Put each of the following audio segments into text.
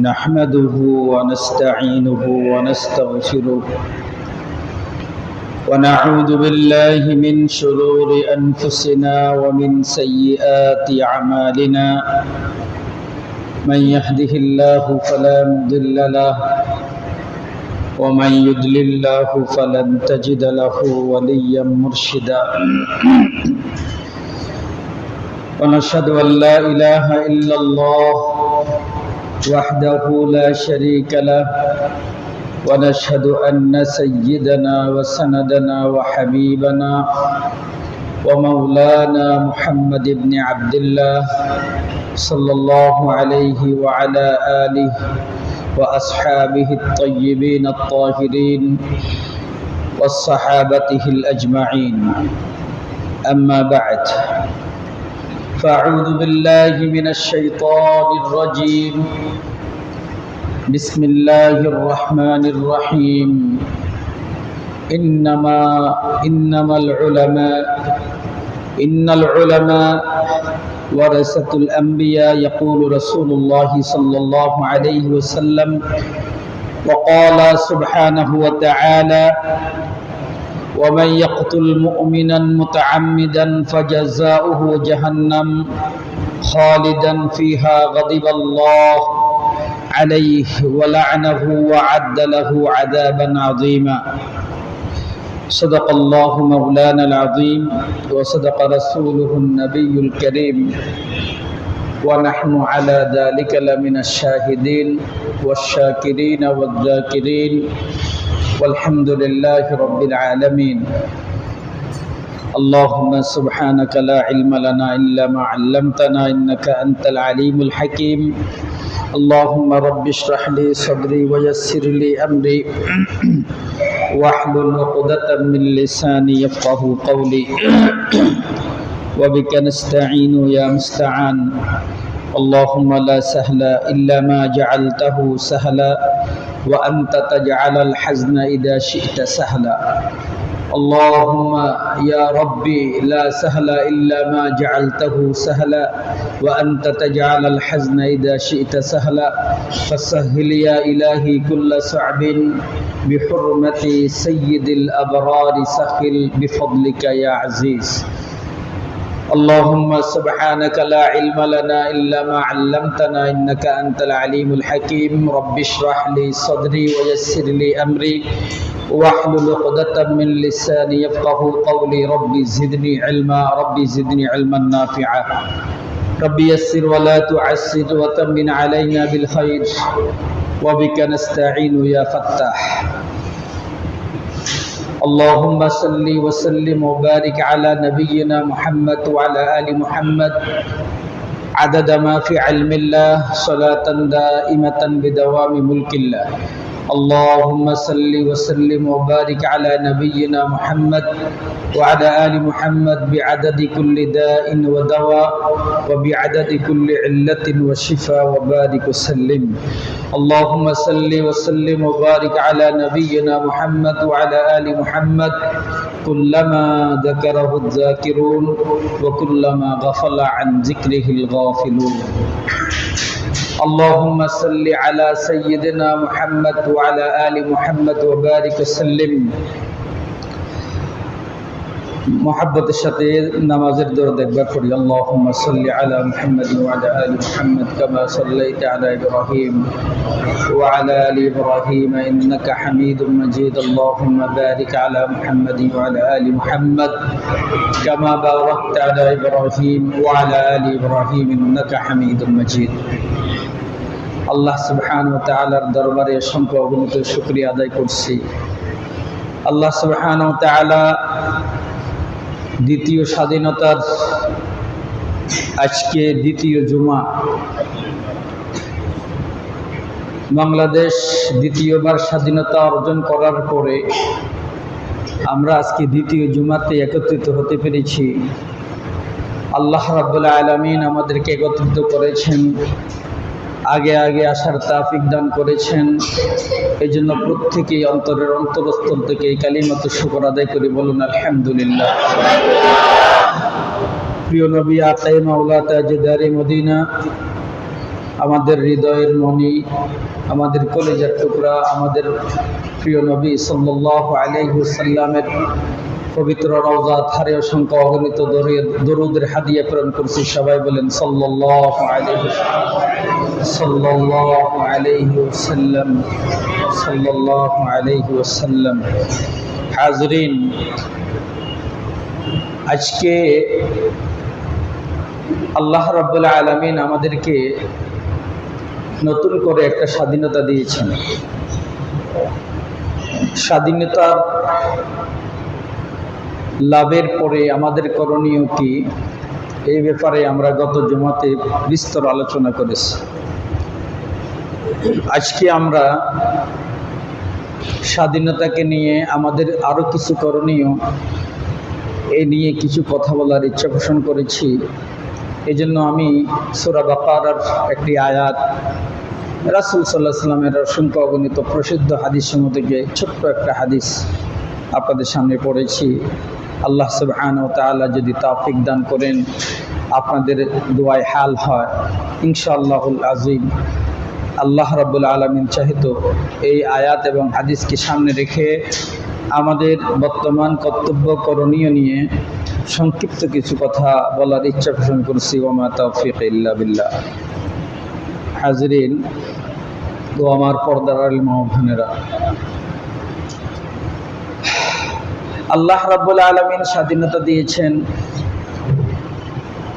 نحمده ونستعينه ونستغفره ونعوذ بالله من شرور أنفسنا ومن سيئات أعمالنا. من يهده الله فلا مضل له ومن يضلل الله فلن تجد له وليا مرشدا. ونشهد أن لا إله إلا الله وحده لا شريك له ونشهد أن سيدنا وسندنا وحبيبنا ومولانا محمد بن عبد الله صلى الله عليه وعلى آله وأصحابه الطيبين الطاهرين والصحابته الأجمعين. أما بعد فأعوذ بالله من الشيطان الرجيم. بسم الله الرحمن الرحيم. إنما إنما العلماء إن العلماء ورثة الأنبياء يقول رسول الله صلى الله عليه وسلم وقال سبحانه وتعالى ومن يقتل مؤمنا متعمدا فجزاؤه جهنم خالدا فيها غضب الله عليه ولعنه وعد له عذابا عظيما. صدق الله مولانا العظيم وصدق رسوله النبي الكريم. ونحن على ذلك لمن الشاهدين والشاكرين والذاكرين. والحمد لله رب العالمين. اللهم سبحانك لا علم لنا إلا ما علمتنا إنك أنت العليم الحكيم. اللهم رب اشرح لي صدري ويسر لي أمري. واحلل عقدة من لساني يفقه قولي. وبك نستعين يا مستعان. اللهم لا سهل إلا ما جعلته سهلا. وأنت تجعل الحزن إذا شئت سهلا. اللهم يا ربي لا سهل إلا ما جعلته سهلا. وأنت تجعل الحزن إذا شئت سهلا. فسهل يا إلهي كل صعب. بحرمة سيد الأبرار سخل بفضلك يا عزيز. اللهم سبحانك لا علم لنا إلا ما علمتنا إنك أنت العليم الحكيم. رب اشرح لي صدري ويسر لي أمري. واحلل عقدة من لساني يفقه قولي. ربي زدني علما. ربي زدني علما نافعا. ربي يسر ولا تعسر وتمن علينا بالخير. وبك نستعين يا فتاح. اللهم صل وسلم وبارك على نبينا محمد وعلى آل محمد. عدد ما في علم الله صلاة دائمة بدوام ملك الله. اللهم صل وسلم وبارك على نبينا محمد وعلى آل محمد بعدد كل داء ودواء وبعدد كل علة وشفاء وبارك وسلم. اللهم صل وسلم وبارك على نبينا محمد وعلى آل محمد. كلما ذكره الذاكرون وكلما غفل عن ذكره الغافلون. اللهم صل على سيدنا محمد وعلى آل محمد وبارك وسلم. মহাব্বতের সাথে নামাজের দরদ একবার পড়ি আল্লাহুম্মা সাল্লি আলা মুহাম্মাদ ওয়া আলা আলি মুহাম্মাদ কামা সাল্লাইতা আলা ইব্রাহিম ওয়া আলা আলি ইব্রাহিম ইন্নাকা হামিদুম মাজিদ আল্লাহুম্মা বারিক আলা মুহাম্মাদ ওয়া আলা আলি মুহাম্মাদ কামা বারাকতা আলা ইব্রাহিম ওয়া আলা আলি ইব্রাহিম ইন্নাকা হামিদুম মাজিদ আল্লাহ সুবহান ওয়া তাআলার দরবারে অসংখ্য অগণিত শুকরিয়া আদায় করছি আল্লাহ সুবহান ওয়া তাআলা দ্বিতীয় স্বাধীনতার আজকে দ্বিতীয় জুমা। বাংলাদেশ দ্বিতীয়বার স্বাধীনতা অর্জন করার পরে আমরা আজকে দ্বিতীয় জুমাতে একত্রিত হতে পেরেছি। আল্লাহ রাবুল্লাহ আলমিন আমাদেরকে একত্রিত করেছেন। আগে আগে আসার তাফিক দান করেছেন। এই জন্য প্রত্যেকেই অন্তরের অন্তরস্থল থেকে এই কালিমত শুকর আদায় করে, বলুন আলহামদুলিল্লাহ। প্রিয় নবী, আতাই মাওলা, তাজদারে মদিনা, আমাদের হৃদয়ের মণি, আমাদের কলেজের টুকরা, আমাদের প্রিয় নবী সাল্লাহ আলহিসাল্লামের পবিত্র রওজা, ধারে অসংখ্য অগণিত দরুদের হাদিয়া প্রেরণ করছি। সবাই বলেন ওসাল্লাম হাজরিন, আজকে আল্লাহ রাবুল্লাহ আলমিন আমাদেরকে নতুন করে একটা স্বাধীনতা দিয়েছেন। স্বাধীনতার লাভের পরে আমাদের করণীয় কি? এই ব্যাপারে আমরা গত জমাতে বিস্তর আলোচনা করেছি। আজকে আমরা স্বাধীনতাকে নিয়ে আমাদের আরও কিছু করণীয় এই নিয়ে কিছু কথা বলার ইচ্ছা পোষণ করেছি। এই জন্য আমি সুরা বাকার একটি আয়াত, রাসুল সাল্লাহ সাল্লামের অসংখ্য অগণিত প্রসিদ্ধ হাদিস থেকে ছোট্ট একটা হাদিস আপনাদের সামনে পড়েছি। আল্লাহ সুবহান ও তালা যদি তাফিক দান করেন, আপনাদের দোয়ায় হাল হয়। ইনশাআল্লাহুল আজিম আল্লাহ রাবুল আলমিন চাহিত এই আয়াত এবং হাদিসকে সামনে রেখে আমাদের বর্তমান কর্তব্য করণীয় নিয়ে সংক্ষিপ্ত কিছু কথা বলার ইচ্ছা পোষণ করছি। ওমা তৌফিক ইল্লা বিল্লাহ। হাজরিন ও আমার পর্দার আল মহাভানেরা আল্লাহ রাব্বুল আলমিন স্বাধীনতা দিয়েছেন।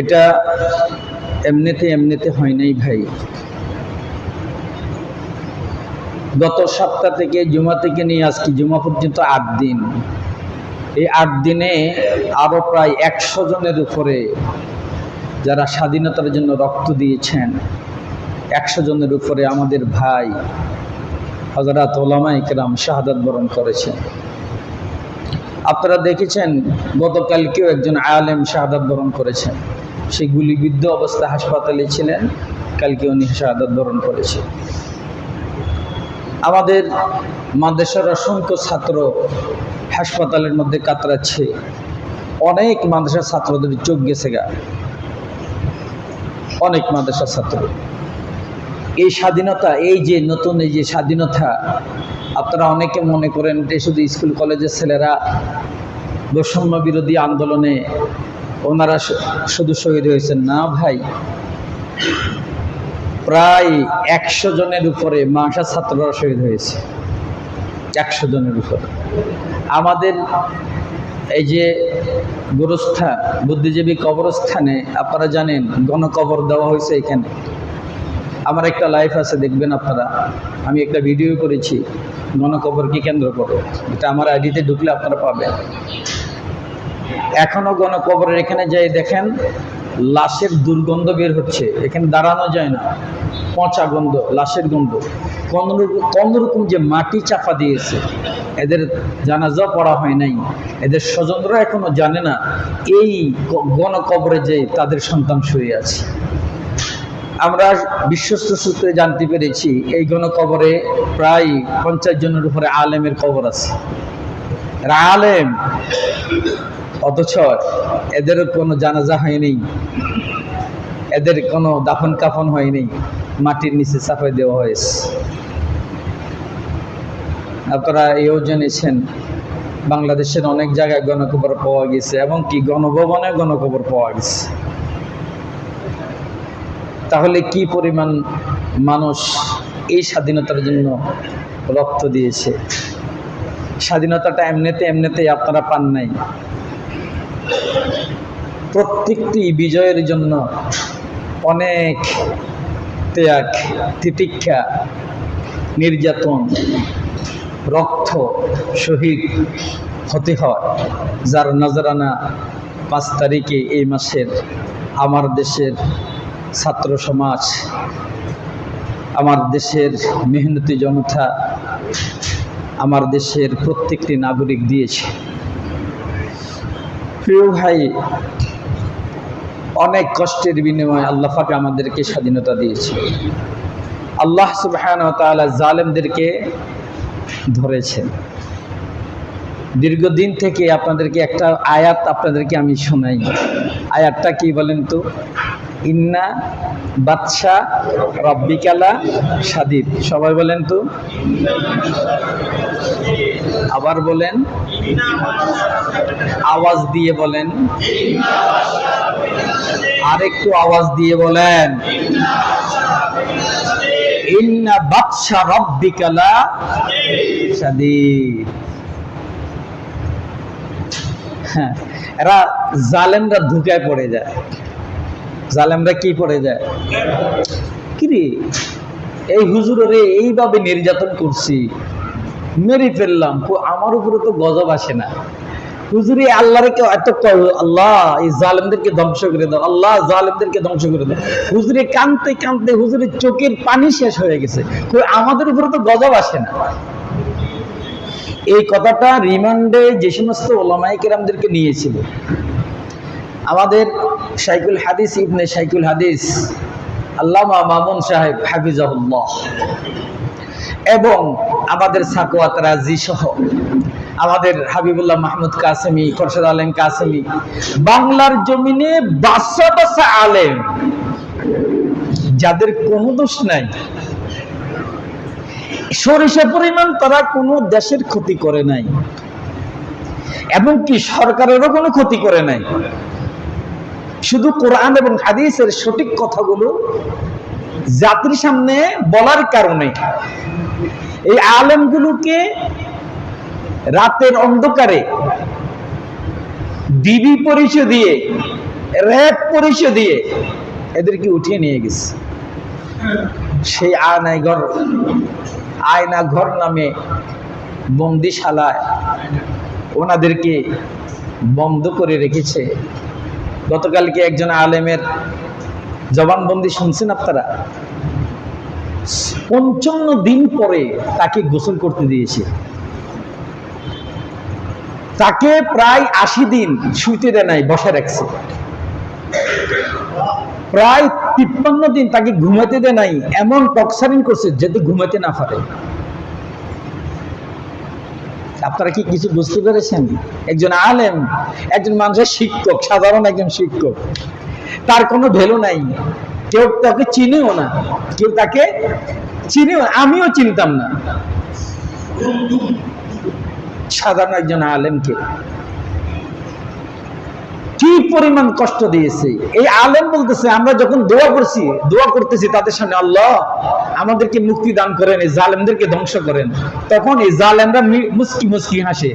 এটা এমনিতে এমনিতে হয় নাই ভাই। গত সপ্তাহ থেকে, জুমা থেকে নিয়ে আজকে, জুমা পর্যন্ত আট দিন। এই আট দিনে আরও প্রায় একশো জনের উপরে যারা স্বাধীনতার জন্য রক্ত দিয়েছেন, একশো জনের উপরে আমাদের ভাই হজরত ওলামা ইকরাম শাহাদাত বরণ করেছেন। আপনারা দেখেছেন, গতকালকেও একজন আলেম শাহাদাত বরণ করেছেন। সেই গুলিবিদ্ধ অবস্থা হাসপাতালে ছিলেন, কালকে উনি শাহাদাত বরণ করেছে আমাদের মাদ্রাসার অসংখ্য ছাত্র হাসপাতালের মধ্যে কাতরাচ্ছে। অনেক মাদ্রাসার ছাত্রদের চোখ গেছে গা। অনেক মাদ্রাসার ছাত্র। এই স্বাধীনতা, এই যে নতুন এই যে স্বাধীনতা, আপনারা অনেকে মনে করেন যে শুধু স্কুল, কলেজের ছেলেরা বৈষম্য বিরোধী আন্দোলনে ওনারা শুধু শহীদ হয়েছেন। না ভাই, প্রায় একশো জনের উপরে মাসা ছাত্ররা শহীদ হয়েছে। একশো জনের উপরে। আমাদের এই যে গোরস্থান বুদ্ধিজীবী কবরস্থানে, আপনারা জানেন, গণকবর দেওয়া হয়েছে এখানে। আমার একটা লাইফ আছে, দেখবেন আপনারা। আমি একটা ভিডিও করেছি গণকবরকে কেন্দ্র করে। এটা আমার আইডিতে ঢুকলে আপনারা পাবেন। এখনও গণকবরের এখানে যাই দেখেন, লাশের দুর্গন্ধ বের হচ্ছে। এখানে দাঁড়ানো যায় না। পচা গন্ধ, লাশের গন্ধ। কোন রকম যে মাটি চাপা দিয়েছে, এদের জানাজা পড়া হয় নাই। এদের স্বজনরা এখনও জানে না, এই গণকবরে যে তাদের সন্তান শুয়ে আছে। আমরা বিশ্বস্ত সূত্রে জানতে পেরেছি, এই গণকবরে প্রায় পঞ্চাশ জনের উপরে আলেমের কবর আছে। আলেম, অথচ এদের কোনো জানাজা হয়নি এদের কোনো দাফন কাফন হয়নি মাটির নিচে চাপাই দেওয়া হয়েছে। আপনারা এও জেনেছেন, বাংলাদেশের অনেক জায়গায় গণকবর পাওয়া গেছে, এবং কি গণভবনে গণকবর পাওয়া গেছে। তাহলে কি পরিমাণ মানুষ এই স্বাধীনতার জন্য রক্ত দিয়েছে? স্বাধীনতাটা এমনিতে এমনিতেই আপনারা পান নাই। প্রত্যেকটি বিজয়ের জন্য অনেক ত্যাগ, তিতিক্ষা, নির্যাতন, রক্ত শহীদ হতে হয়। যার নজরানা পাঁচ তারিখে এই মাসের আমার দেশের ছাত্র সমাজ, আমার দেশের মেহনতি জনতা আমার দেশের প্রত্যেকটি নাগরিক দিয়েছে। প্রিয় ভাই, অনেক কষ্টের বিনিময়ে আল্লাহ ফাকে আমাদেরকে স্বাধীনতা দিয়েছে। আল্লাহ সুবহান জালেমদেরকে ধরেছেন দীর্ঘদিন থেকে আপনাদেরকে একটা আয়াত আপনাদেরকে আমি শোনাই আয়াতটা কি বলেন তো? ইন্না বাদশা রব্বিকালা সাদিদ। সবাই বলেন তো? আবার বলেন। আওয়াজ দিয়ে বলেন। আর একটু আওয়াজ দিয়ে বলেন। ইন্না বাদশা রব্বিকালা সাদিদ। হ্যাঁ এরা জালেমরা ধুকায় পড়ে যায়। জালেমরা কি পড়ে যায়? কিরে, এই হুজুরে এইভাবে নির্যাতন করছি, মেরে ফেললাম আমার উপরে তো গজব আসে না। হুজুরে, আল্লাহরে কেউ এত আল্লাহ, এই জালেমদেরকে ধ্বংস করে দাও, আল্লাহ, জালেমদেরকে ধ্বংস করে দাও। হুজুরে, কানতে কানতে হুজুরের চোখের পানি শেষ হয়ে গেছে। আমাদের উপরে তো গজব আসে না। এই কথাটা রিমান্ডে যে সমস্ত ওলামাই কেরামদেরকে নিয়েছিল। আমাদের শাইকুল হাদিস ইবনে শাইকুল হাদিস, আল্লামা মামুন সাহেব হাফিজাহুল্লাহ। এবং আমাদের সাকোয়াত রাজি সহ আমাদের হাবিবুল্লাহ মাহমুদ কাসেমি, খরশেদ আলেম কাসেমি, বাংলার জমিনে বাসা বাসা আলেম, যাদের কোনো দোষ নাই, সরিষা পরিমাণ তারা কোনো দেশের ক্ষতি করে নাই এবং কি সরকারেরও কোনো ক্ষতি করে নাই। শুধু কোরআন এবং হাদিসের সঠিক কথাগুলো জাতির সামনে বলার কারণে। এই আলেমগুলোকে রাতের অন্ধকারে ডিবি পরিচয় দিয়ে, র্যাব পরিচয় দিয়ে এদেরকে উঠিয়ে নিয়ে গেছে। সেই আয়নায় ঘর আয়না ঘর নামে বন্দিশালায় ওনাদেরকে বন্ধ করে রেখেছে। গতকালকে একজন আলেমের জবানবন্দি শুনছেন আপনারা? পঞ্চান্ন দিন পরে তাকে গোসল করতে দিয়েছে। তাকে প্রায় আশি দিন শুইতে দেয় নাই বসে রাখছে। প্রায় তিপ্পান্ন দিন তাকে ঘুমাতে দেয় নাই, এমন টক্সারিং করছে যাতে ঘুমাতে না পারে। আপনারা কি কিছু বুঝতে পেরেছেন? একজন আলেম, একজন মানুষের শিক্ষক, সাধারণ একজন শিক্ষক, তার কোনো ভ্যালু নাই। কেউ তাকে চিনেও না, কেউ তাকে চিনেও আমিও চিনতাম না। সাধারণ একজন আলেমকে কি পরিমাণ কষ্ট দিয়েছে? এই আলেম বলতেছে, আমরা যখন দোয়া করছি, দোয়া করতেছি তাদের সামনে, আল্লাহ, আমাদেরকে মুক্তি দান করেন, এই জালেমদেরকে ধ্বংস করেন। তখন এই জালেমরা মুস্কি মুস্কি হাসে।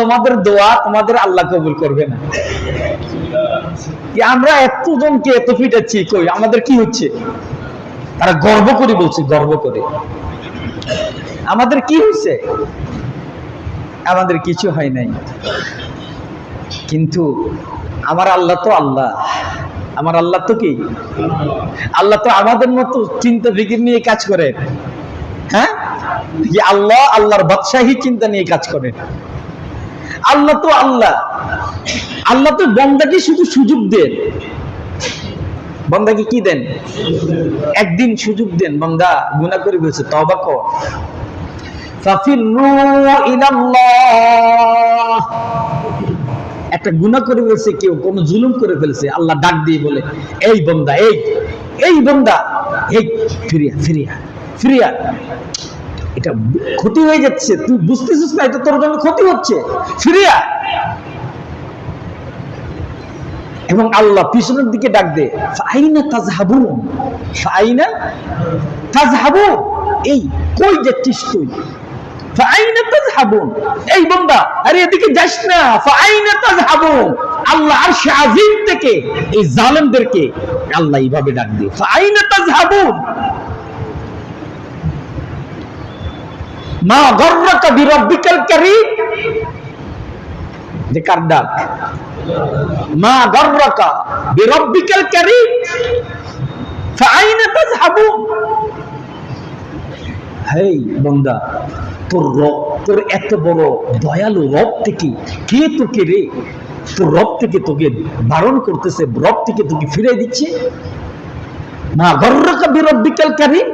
তোমাদের দোয়া তোমাদের আল্লাহ কবুল করবে না। আমরা এতজনকে এত ফিটাচ্ছি কই? আমাদের কি হচ্ছে? তারা গর্ব করে বলছে, গর্ব করে। আমাদের কি হচ্ছে? আমাদের কিছু হয় নাই। কিন্তু আমার আল্লাহ তো আল্লাহ। আমার আল্লাহ তো কি? আল্লাহ তো আমাদের মতো চিন্তা ফিকির নিয়ে কাজ করে। হ্যাঁ? আল্লাহ আল্লাহর বাদশাহী চিন্তা নিয়ে কাজ করে। আল্লাহ তো আল্লাহ। আল্লাহ তো বন্দাকে শুধু সুযোগ দেন। বন্দাকে কি দেন? একদিন সুযোগ দেন। বন্দা, গুনাহ করে বলছে তবা কর। একটা গুনাহ করে ফেলছে কেউ, কোন জুলুম করে ফেলছে, আল্লাহ ডাক দিয়ে বলে, এই বন্দা, এই এই বন্দা, এই, ফিরিয়া ফিরিয়া ফিরিয়া। এটা ক্ষতি হয়ে যাচ্ছে, তুই বুঝতেছিস না, এটা তোর জন্য ক্ষতি হচ্ছে, ফিরিয়া। এবং আল্লাহ পিছনের দিকে ডাক দে, ফাইনা তাজহাবু ফাইনা তাজহাবু এই, কই যাচ্ছিস তুই? এই বান্দা আরে এদিকে যাস না আল্লাহ আরশে আজিম থেকে এই জালেমদেরকে আল্লাহ এইভাবে ডাক দিয়ে মা গর্রকা বিরব্বিকাল কারীম। যে কার ডাক? মা গর্রকা বিরব্বিকাল কারীম। ফাইনা তাজহাবুন হেই বন্দা, তোর রব, তোর এত বড় দয়ালু রব থেকে কে তোকে রে? তোর রব থেকে তোকে বারণ করতেছে, রব থেকে তোকে ফিরে দিচ্ছে। না গর্রকা বিরব্বিকাল কারীম,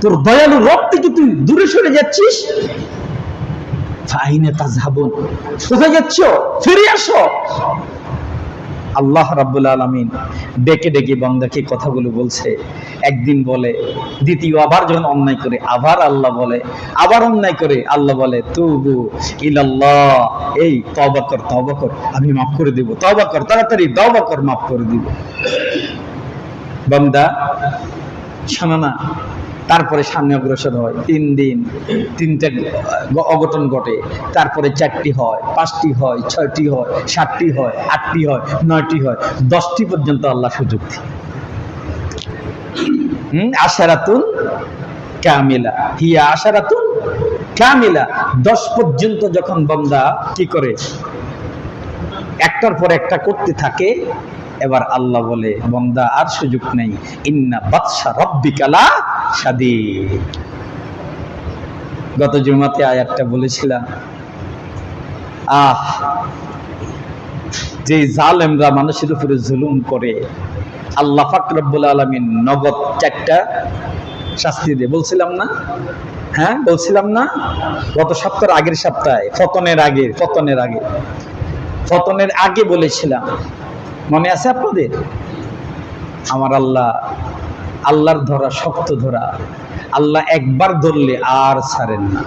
তোর দয়ালু রব থেকে তুই দূরে সরে যাচ্ছিস। ফাইনে তাজহাবুন, কোথায় যাচ্ছ? ফিরে আসো। আল্লাহ রাব্বুল আলামিন ডেকে ডেকে বান্দাকে কথাগুলো বলছে। একদিন বলে, দ্বিতীয় আবার যখন অন্যায় করে, আবার আল্লাহ বলে, আবার অন্যায় করে, আল্লাহ বলে, তুবু ইলাল্লাহ। এই, তওবা কর তওবা কর, আমি মাফ করে দেব, তওবা কর, তাড়াতাড়ি তওবা কর, মাফ করে দিব। বান্দা, শোনো না তারপরে সামনে অগ্রসর হয়। তিন দিন, তিনটা অঘটন ঘটে। তারপরে চারটি হয়, পাঁচটি হয়, ছয়টি হয়, সাতটি হয়, আটটি হয়, নয়টি হয়। দশটি পর্যন্ত আল্লাহ সুযোগ হুম? আশারাতুন কামিলা। হিয়া আশারাতুন কামিলা। দশ পর্যন্ত যখন বন্দা কি করে? একটার পর একটা করতে থাকে। এবার আল্লাহ বলে, বন্দা আর সুযোগ নেই। ইন্না বাদশা রব্বিকালা সাদি। গত জুমাতে আয়াতটা বলেছিলাম। আহ, যে জালেমরা মানুষের উপরে জুলুম করে, আল্লাহ ফাকরবুল আলমিন নগদ চারটা শাস্তি দিয়ে, বলছিলাম না? হ্যাঁ বলছিলাম না? গত সপ্তাহের আগের সপ্তাহে ফতনের আগে ফতনের আগে। ফতনের আগে বলেছিলাম। মনে আছে আপনাদের? আমার আল্লাহ আল্লাহর ধরা শক্ত ধরা। আল্লাহ একবার ধরলে আর ছাড়েন না।